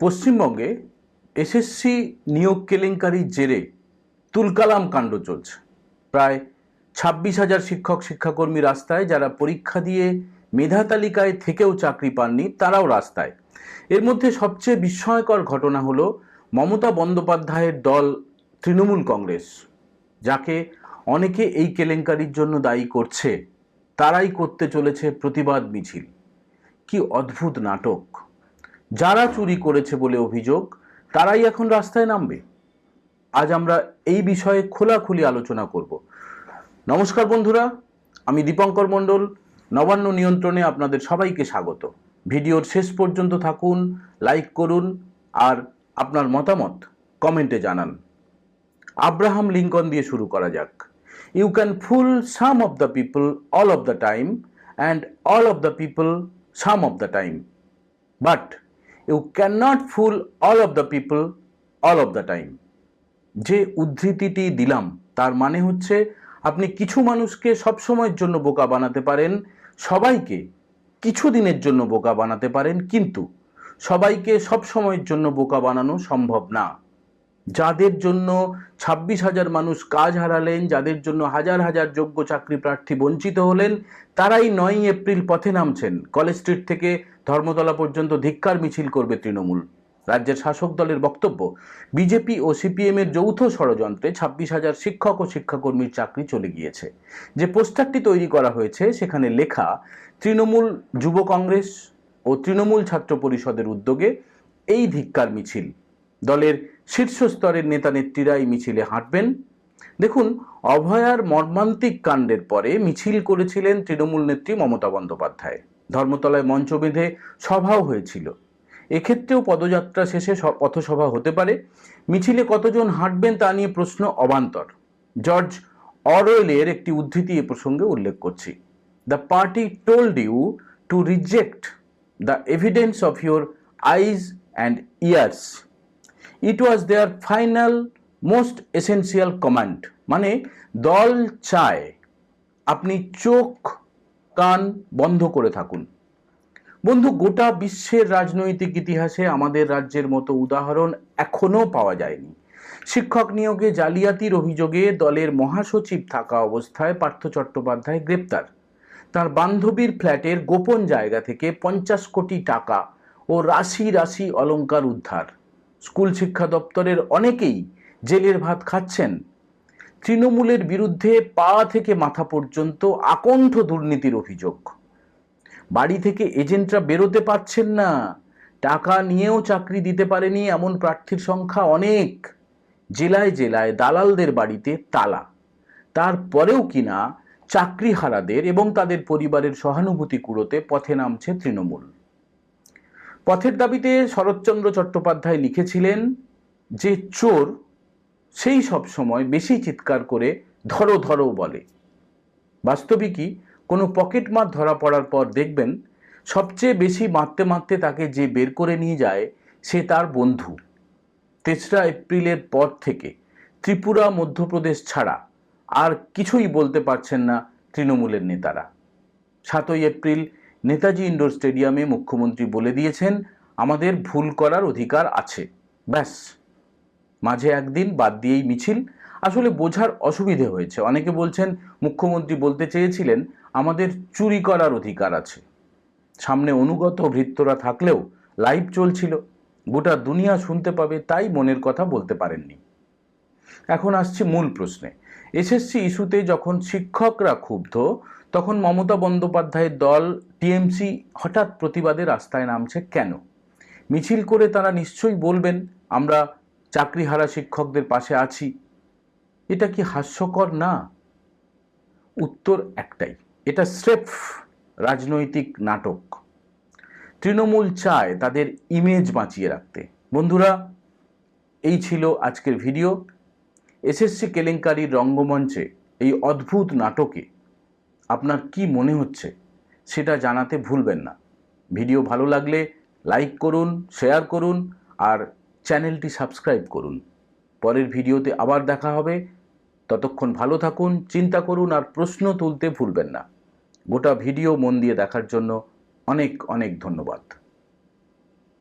পশ্চিমবঙ্গে এসএসসি নিয়োগ কেলেঙ্কারির জেরে তুলকালাম কাণ্ড চলছে। প্রায় ছাব্বিশ হাজার শিক্ষক, শিক্ষাকর্মী রাস্তায় যারা পরীক্ষা দিয়ে মেধা তালিকায় থেকেও চাকরি পাননি, তারাও রাস্তায়। এর মধ্যে সবচেয়ে বিস্ময়কর ঘটনা হলো মমতা বন্দ্যোপাধ্যায়ের দল তৃণমূল কংগ্রেস, যাকে অনেকে এই কেলেঙ্কারির জন্য দায়ী করছে, তারাই করতে চলেছে প্রতিবাদ মিছিল। কি অদ্ভুত নাটক! যারা চুরি করেছে বলে অভিযোগ, তারাই এখন রাস্তায় নামবে। আজ আমরা এই বিষয়ে খোলাখুলি আলোচনা করব। নমস্কার বন্ধুরা, আমি দীপঙ্কর মণ্ডল। নবান্ন নিয়ন্ত্রণে আপনাদের সবাইকে স্বাগত। ভিডিওর শেষ পর্যন্ত থাকুন, লাইক করুন, আর আপনার মতামত কমেন্টে জানান। আব্রাহাম লিঙ্কন দিয়ে শুরু করা যাক। You can full some of the people all of the time and all of the people some of the time but you can full all of the people all of the time যে উদ্ধৃতিটি দিলাম, তার মানে হচ্ছে আপনি কিছু মানুষকে সব সময়ের জন্য বোকা বানাতে পারেন, সবাইকে কিছু দিনের জন্য বোকা বানাতে পারেন, কিন্তু সবাইকে সব সময়ের জন্য বোকা বানানো সম্ভব না। যাদের জন্য ছাব্বিশ হাজার মানুষ কাজ হারালেন, যাদের জন্য হাজার হাজার যোগ্য চাকরি প্রার্থী বঞ্চিত হলেন, তারাই নয়ই এপ্রিল পথে নামছেন। কলেজ স্ট্রিট থেকে ধর্মতলা পর্যন্ত ধিক্কার মিছিল করবে তৃণমূল। রাজ্যের শাসক দলের বক্তব্য, বিজেপি ও সিপিএম এর যৌথ ষড়যন্ত্রে ছাব্বিশ হাজার শিক্ষক ও শিক্ষাকর্মীর চাকরি চলে গিয়েছে। যে পোস্টারটি তৈরি করা হয়েছে, সেখানে লেখা, তৃণমূল যুব কংগ্রেস ও তৃণমূল ছাত্র পরিষদের উদ্যোগে এই ধিক্কার মিছিল। দলের শীর্ষস্তরের নেতা নেত্রীরা এই মিছিলে হাঁটবেন। দেখুন অভয়ার মর্মান্তিক কাণ্ডের পরে মিছিল করেছিলেন তৃণমূল নেত্রী মমতা বন্দ্যোপাধ্যায়। ধর্মতলায় মঞ্চ বেঁধে সভাও হয়েছিল। এক্ষেত্রেও পদযাত্রা শেষে পথসভা হতে পারে। মিছিলে কতজন হাঁটবেন তা নিয়ে প্রশ্ন অবান্তর। জর্জ অরওয়েলের একটি উদ্ধৃতি এ প্রসঙ্গে উল্লেখ করছি। The party told you two reject the evidence of your eyes and years. It was there final most essential command মানে দল চায় আপনি চোখ, কান বন্ধ করে থাকুন। বন্ধু, গোটা বিশ্বের রাজনৈতিক ইতিহাসে আমাদের রাজ্যের মতো উদাহরণ এখনও পাওয়া যায়নি। শিক্ষক নিয়োগে জালিয়াতির অভিযোগে দলের মহাসচিব থাকা অবস্থায় পার্থ চট্টোপাধ্যায় গ্রেপ্তার। তার বান্ধবীর ফ্ল্যাটের গোপন জায়গা থেকে পঞ্চাশ কোটি টাকা ও রাশি রাশি অলঙ্কার উদ্ধার। স্কুল শিক্ষা দপ্তরের অনেকেই জেলের ভাত খাচ্ছেন। তৃণমূলের বিরুদ্ধে পা থেকে মাথা পর্যন্ত আকণ্ঠ দুর্নীতির অভিযোগ। বাড়ি থেকে এজেন্টরা বেরোতে পারছেন না। টাকা নিয়েও চাকরি দিতে পারেনি এমন প্রার্থীর সংখ্যা অনেক। জেলায় জেলায় দালালদের বাড়িতে তালা। তারপরেও কিনা চাকরি হারাদের এবং তাদের পরিবারের সহানুভূতি কুড়োতে পথে নামছে তৃণমূল। পথের দাবিতে শরৎচন্দ্র চট্টোপাধ্যায় লিখেছিলেন যে চোর সেই সব সময় বেশি চিৎকার করে ধরো ধরো বলে। বাস্তবিকই কোনো পকেট মার ধরা পড়ার পর দেখবেন সবচেয়ে বেশি মারতে মারতে তাকে যে বের করে নিয়ে যায় সে তার বন্ধু। তেসরা এপ্রিলের পর থেকে ত্রিপুরা, মধ্যপ্রদেশ ছাড়া আর কিছুই বলতে পারছেন না তৃণমূলের নেতারা। সাতই এপ্রিল নেতাজি ইন্ডোর স্টেডিয়ামে মুখ্যমন্ত্রী বলে দিয়েছেন, আমাদের ভুল করার অধিকার আছে। ব্যাস। মাঝে একদিন বাদ দিয়েই মিছিল। আসলে বোঝার অসুবিধে হয়েছে। অনেকে বলছেন, মুখ্যমন্ত্রী বলতে চেয়েছিলেন, আমাদের চুরি করার অধিকার আছে। সামনে অনুগত ভৃত্যরা থাকলেও লাইভ চলছিল। গোটা দুনিয়া শুনতে পাবে, তাই মনের কথা বলতে পারেননি। এখন আসছি মূল প্রশ্নে। এসএসসি ইস্যুতে যখন শিক্ষকরা ক্ষুব্ধ তখন মমতা বন্দ্যোপাধ্যায়ের দল টিএমসি হঠাৎ প্রতিবাদে রাস্তায় নামছে কেন? মিছিল করে তারা নিশ্চয়ই বলবেন, আমরা চাকরিহারা শিক্ষকদের পাশে আছি। এটা কি হাস্যকর না? উত্তর একটাই, এটা স্রেফ রাজনৈতিক নাটক। তৃণমূল চায় তাদের ইমেজ বাঁচিয়ে রাখতে। বন্ধুরা, এই ছিল আজকের ভিডিও। এসএসসি কেলেঙ্কারির রঙ্গমঞ্চে এই অদ্ভুত নাটকে আপনার কি মনে হচ্ছে সেটা জানাতে ভুলবেন না। ভিডিও ভালো লাগলে লাইক করুন, শেয়ার করুন আর চ্যানেলটি সাবস্ক্রাইব করুন। পরের ভিডিওতে আবার দেখা হবে। ততক্ষণ ভালো থাকুন, চিন্তা করুন আর প্রশ্ন তুলতে ভুলবেন না। গোটা ভিডিও মন দিয়ে দেখার জন্য অনেক অনেক ধন্যবাদ।